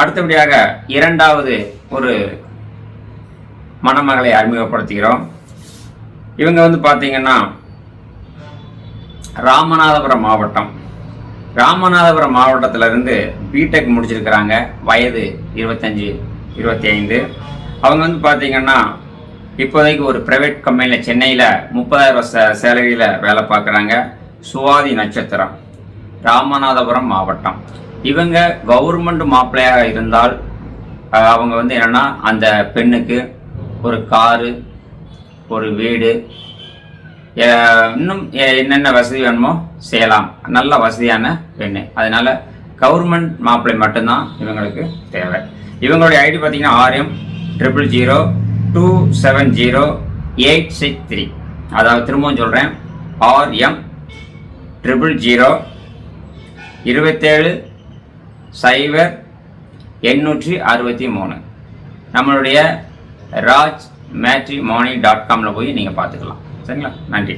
அடுத்தபடியாக இரண்டாவது ஒரு மணமகளை அறிமுகப்படுத்துகிறோம். இவங்க வந்து பார்த்தீங்கன்னா ராமநாதபுரம் மாவட்டம். ராமநாதபுரம் மாவட்டத்திலிருந்து பிடெக் முடிச்சிருக்கிறாங்க வயது இருபத்தஞ்சி இருபத்தி ஐந்து அவங்க வந்து பார்த்தீங்கன்னா இப்போதைக்கு ஒரு ப்ரைவேட் கம்பெனியில் சென்னையில் முப்பதாயிரம் சே சேலரியில் வேலை பார்க்குறாங்க. சுவாதி நட்சத்திரம் ராமநாதபுரம் மாவட்டம். இவங்க கவர்மெண்ட் மாப்பிள்ளையாக இருந்தால் அவங்க வந்து என்னென்னா அந்த பெண்ணுக்கு ஒரு காரு ஒரு வீடு இன்னும் என்னென்ன வசதி வேணுமோ செய்யலாம். நல்ல வசதியான பெண்ணு. அதனால கவர்மெண்ட் மாப்பிள்ளை மட்டும்தான் இவங்களுக்கு தேவை. இவங்களுடைய ஐடி பார்த்தீங்கன்னா RM triple zero two seven zero eight six three அதாவது திரும்பவும் சொல்கிறேன் ஆர்எம் ட்ரிபிள் ஜீரோ இருபத்தேழு சைபர் எண்ணூற்றி அறுபத்தி மூணு. நம்மளுடைய ராஜ் மேட்ரி மார்னிங் டாட் காமில் போய் நீங்கள் பார்த்துக்கலாம். சரிங்களா? நன்றி.